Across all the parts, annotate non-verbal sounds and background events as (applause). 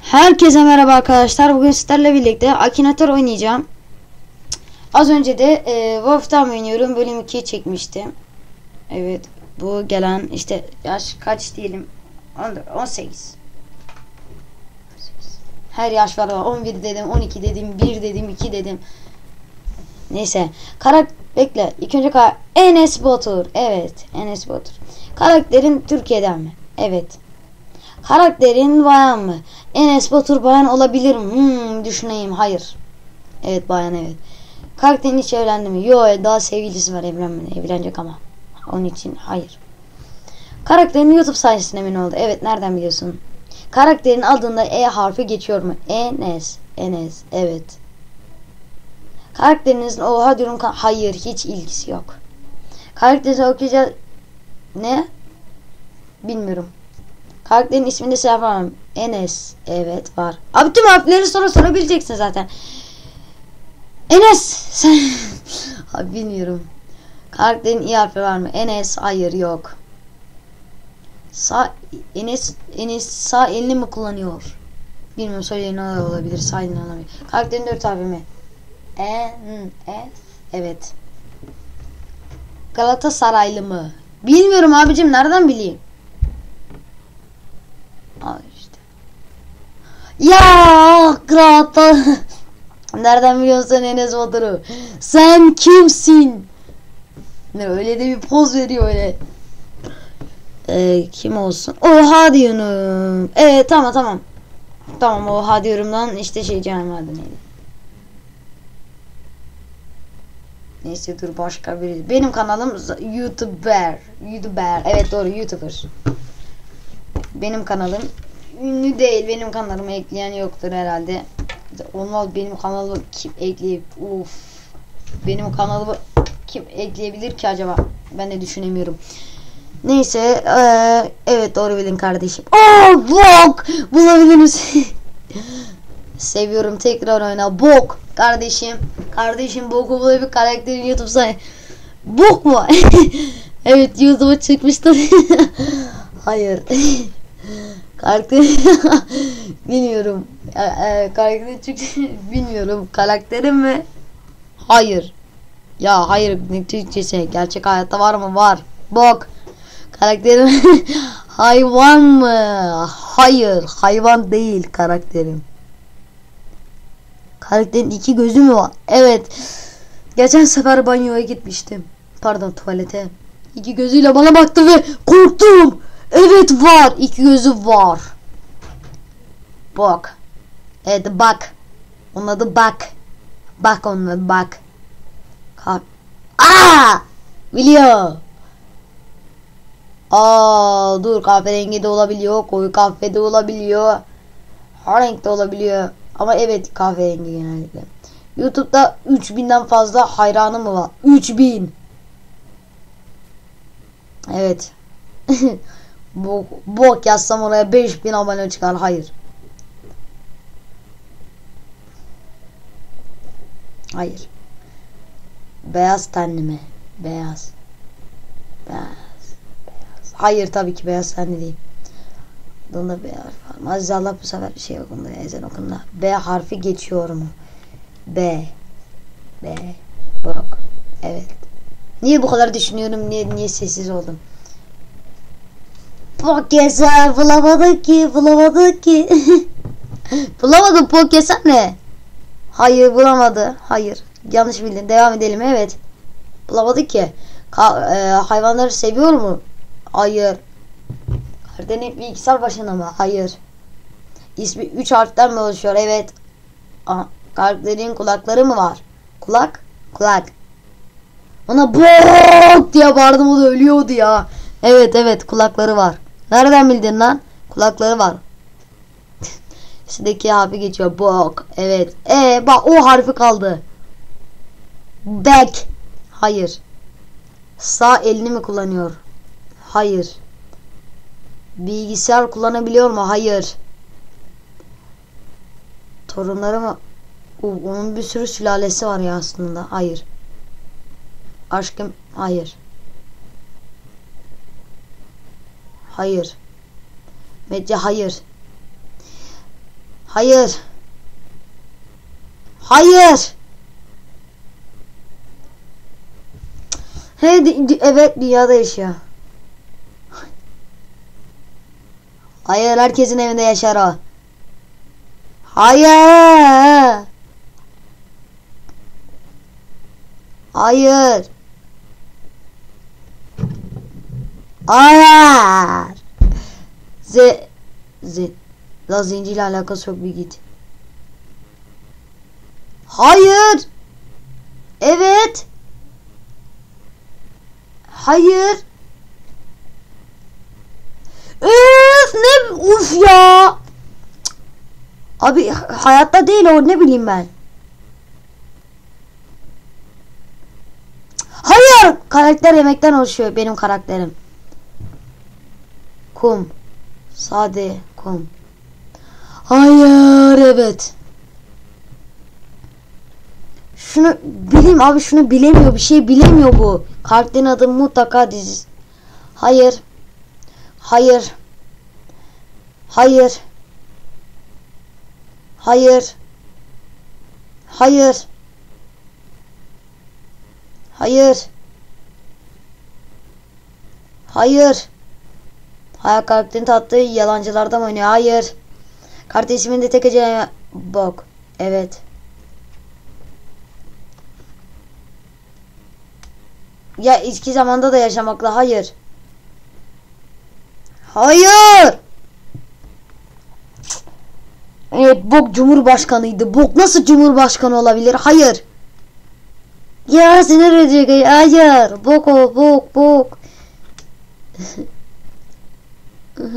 Herkese merhaba arkadaşlar. Bugün sizlerle birlikte Akinator oynayacağım. Az önce de e, Wolf Team oynuyorum. Bölüm 2'yi çekmiştim. Evet. Bu gelen işte yaş kaç diyelim? 14, 18. Her yaş var. 11 dedim, 12 dedim, 1 dedim, 2 dedim. Neyse. Karak bekle. İlk önce kar Enes Batur. Evet. Enes Batur. Karakterin Türkiye'den mi? Evet. Karakterin bayan mı? Enes Batur bayan olabilir mi? Hmm, düşüneyim. Hayır. Evet bayan evet. Karakterin hiç evlendi mi? Yok daha sevgilisi var evlenmedi. Evlenecek ama. Onun için hayır. Karakterin YouTube sayesinde mi ne oldu? Evet nereden biliyorsun? Karakterin adında E harfi geçiyor mu? Enes. Enes. Evet. Karakterinizin oha diyorum hayır hiç ilgisi yok. Karakterinizi okuyacağız. Ne? Bilmiyorum. Karakterin isminde şey mı? Enes. Evet var. Abi tüm harfleri sonra sorabileceksin zaten. Enes. Sen... (laughs) Abi bilmiyorum. Karakterin iyi harfi var mı? Enes. Hayır yok. Sağ Enes Enes sağ elini mi kullanıyor? Bilmiyorum söyleyin olabilir. Sağ elini olabilir. Karakterin dört harfi mi? E, N, S. Evet. Galatasaraylı mı? Bilmiyorum abicim nereden bileyim? Al işte. Ya Galata. (laughs) nereden biliyorsun Enes Batur'u? Sen kimsin? Öyle de bir poz veriyor öyle. Ee, kim olsun? Oha diyorum. Evet tamam tamam. Tamam oha diyorumdan işte şey canım adı Neyse dur başka biri. Benim kanalım YouTuber. YouTuber. Evet doğru YouTuber. Benim kanalım ünlü değil. Benim kanalımı ekleyen yoktur herhalde. Olmaz benim kanalımı kim ekleyip uf. Benim kanalımı kim ekleyebilir ki acaba? Ben de düşünemiyorum. Neyse eee, evet doğru bildin kardeşim. Oh bok bulabilir misin? (laughs) Seviyorum tekrar oyna. Bok kardeşim. Kardeşim boku bula bir karakterin YouTube say. Bok mu? (laughs) evet YouTube'a çıkmıştır. (laughs) Hayır. (laughs) Karakter bilmiyorum. E, e, karakter çıktı bilmiyorum. Karakterim mi? Hayır. Ya hayır Türkçesi gerçek hayatta var mı? Var. Bok. Karakterim hayvan mı? Hayır, hayvan değil karakterim. Karakterin iki gözü mü var? Evet. Geçen sefer banyoya gitmiştim. Pardon tuvalete. İki gözüyle bana baktı ve korktum. Evet var. iki gözü var. Bak. Evet bak. Onun adı bak. Bak onun adı bak. Kalk. Aa! Biliyor. Aa dur kahverengi de olabiliyor. Koyu kahve de olabiliyor. Her renk de olabiliyor. Ama evet kahverengi genellikle. YouTube'da 3000'den fazla hayranı mı var? 3000. Evet. (laughs) bok, bok yazsam oraya 5000 abone çıkar. Hayır. Hayır. Beyaz tenli mi? Beyaz. Beyaz. Beyaz. Hayır tabii ki beyaz tenli değil. Bunda B harfi var. Aziz Allah bu sefer bir şey okundu. Ezan okundu. B harfi geçiyor mu? B. B. Bok. Evet. Niye bu kadar düşünüyorum? Niye, niye sessiz oldum? Pokeser bulamadık ki. Bulamadık ki. (laughs) Bulamadım Pokeser ne? Hayır bulamadı. Hayır. Yanlış bildin. Devam edelim. Evet. Bulamadık ki. Ka e, hayvanları seviyor mu? Hayır. Karakterin bilgisayar başında mı? Hayır. İsmi 3 harften mi oluşuyor? Evet. Aha, kulakları mı var? Kulak? Kulak. Ona bok diye bağırdım o da ölüyordu ya. Evet evet kulakları var. Nereden bildin lan? Kulakları var. (laughs) Üstteki harfi geçiyor. Bok. Evet. E bak o harfi kaldı. Back. Hayır. Sağ elini mi kullanıyor? Hayır. Bilgisayar kullanabiliyor mu? Hayır. Torunları mı? Onun bir sürü sülalesi var ya aslında. Hayır. Aşkım hayır. Hayır. Medya hayır. Hayır. Hayır. He, di- di- evet dünyada yaşıyor. Hayır herkesin evinde yaşar o. Hayır. Hayır. Hayır. Z Z La zenciyle alakası yok bir git. Hayır. Evet. Hayır. Üf ne uf ya. Abi hayatta değil o ne bileyim ben. Hayır. Karakter yemekten oluşuyor benim karakterim. Kum. Sade kum. Hayır evet. Şunu bileyim abi şunu bilemiyor bir şey bilemiyor bu. Karakterin adı mutlaka dizi. Hayır. Hayır. Hayır. Hayır. Hayır. Hayır. Hayır. Hayal karakterin tattığı yalancılardan oynuyor. Hayır. Kardeşimin de tek acele... Bok. Evet. Ya eski zamanda da yaşamakla hayır. Hayır. Evet Bok Cumhurbaşkanıydı. Bok nasıl Cumhurbaşkanı olabilir? Hayır. Ya sinir edecek. Hayır. Bok o bok bok. (laughs)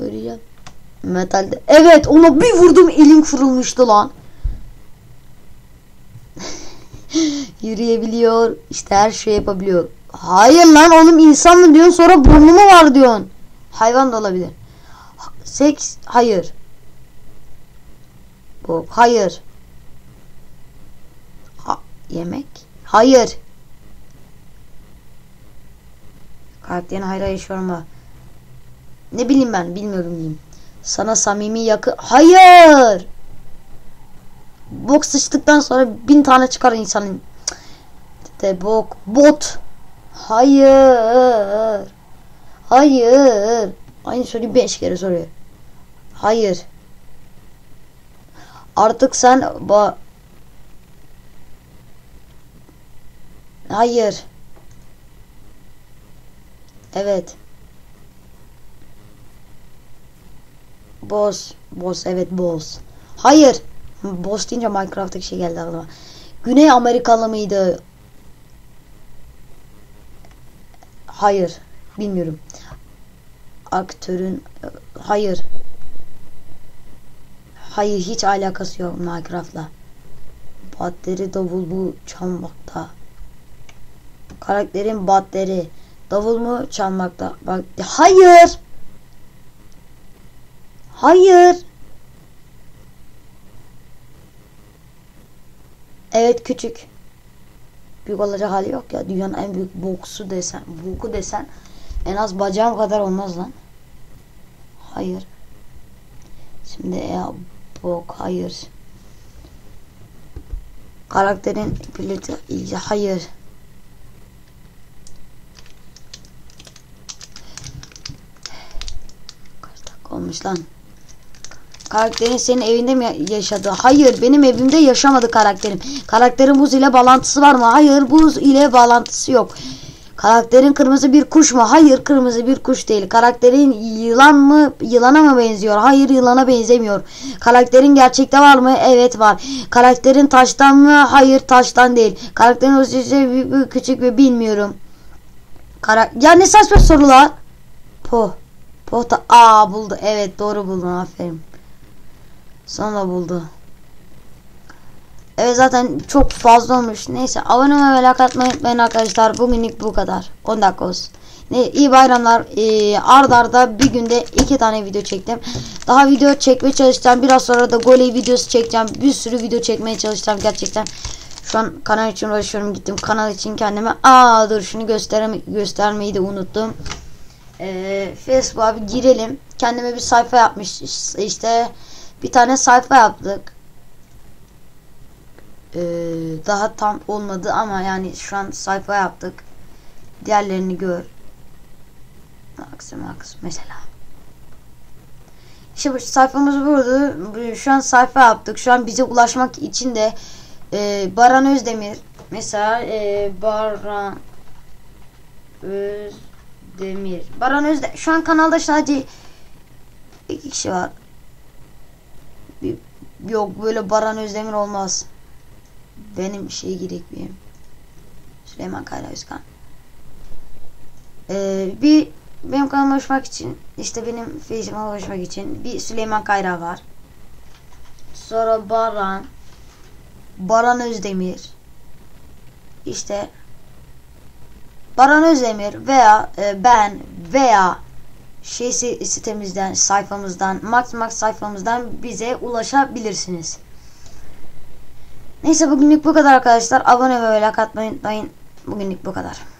Oynayacağım. Metalde. Evet ona bir vurdum elim kırılmıştı lan. (laughs) Yürüyebiliyor. işte her şey yapabiliyor. Hayır lan oğlum insan mı diyorsun sonra burnu mu var diyorsun. Hayvan da olabilir. Seks hayır. Bu hayır. Ha- yemek hayır. Karakterin hayra yaşıyorum Ne bileyim ben bilmiyorum diyeyim. Sana samimi yakı hayır. Bok sıçtıktan sonra bin tane çıkar insanın. De bok bot. Hayır. Hayır. Aynı soruyu beş kere soruyor. Hayır. Artık sen ba Hayır. Evet. Boss. Boss evet boss. Hayır. Boss deyince Minecraft'taki şey geldi aklıma. Güney Amerikalı mıydı? Hayır. Bilmiyorum. Aktörün hayır. Hayır hiç alakası yok Minecraft'la. Batteri davul bu çalmakta. Karakterin batteri davul mu çalmakta? Bak hayır. Hayır. Evet küçük. Büyük olacak hali yok ya. Dünyanın en büyük boksu desen, boku desen en az bacağım kadar olmaz lan. Hayır. Şimdi ya bok hayır. Karakterin piloti ilgi hayır. Kaç dakika olmuş lan? Karakterin senin evinde mi yaşadı? Hayır benim evimde yaşamadı karakterim. Karakterin buz ile bağlantısı var mı? Hayır buz ile bağlantısı yok. Karakterin kırmızı bir kuş mu? Hayır kırmızı bir kuş değil. Karakterin yılan mı? Yılana mı benziyor? Hayır yılana benzemiyor. Karakterin gerçekte var mı? Evet var. Karakterin taştan mı? Hayır taştan değil. Karakterin özgürce büyük mü küçük mü bilmiyorum. Kara ya ne saçma sorular? Po. Pohta. Aa buldu. Evet doğru buldun aferin. Sonra buldu. Evet zaten çok fazla olmuş. Neyse abone olmayı ve like atmayı unutmayın arkadaşlar. Bugünlük bu kadar. 10 dakika olsun. Ne, iyi bayramlar. Ee, ard arda bir günde iki tane video çektim. Daha video çekmeye çalışacağım. Biraz sonra da goley videosu çekeceğim. Bir sürü video çekmeye çalışacağım gerçekten. Şu an kanal için uğraşıyorum. Gittim kanal için kendime. Aa dur şunu göstereme göstermeyi de unuttum. Ee, Facebook'a bir girelim. Kendime bir sayfa yapmış. İşte bir tane sayfa yaptık. Ee, daha tam olmadı ama yani şu an sayfa yaptık. Diğerlerini gör. Max Max mesela. İşte bu sayfamız burada. Bu- Şu an sayfa yaptık. Şu an bize ulaşmak için de e, Baran Özdemir mesela e, Baran Özdemir Baran Özde şu an kanalda sadece iki kişi var. Yok böyle Baran Özdemir olmaz. Benim şey gerek benim. Süleyman Kayra Özkan. Ee, bir benim kanalıma ulaşmak için işte benim Facebook'uma ulaşmak için bir Süleyman Kayra var. Sonra Baran Baran Özdemir işte Baran Özdemir veya e, ben veya şey si- sitemizden sayfamızdan Max Max sayfamızdan bize ulaşabilirsiniz. Neyse bugünlük bu kadar arkadaşlar. Abone ve like atmayı unutmayın. Bugünlük bu kadar.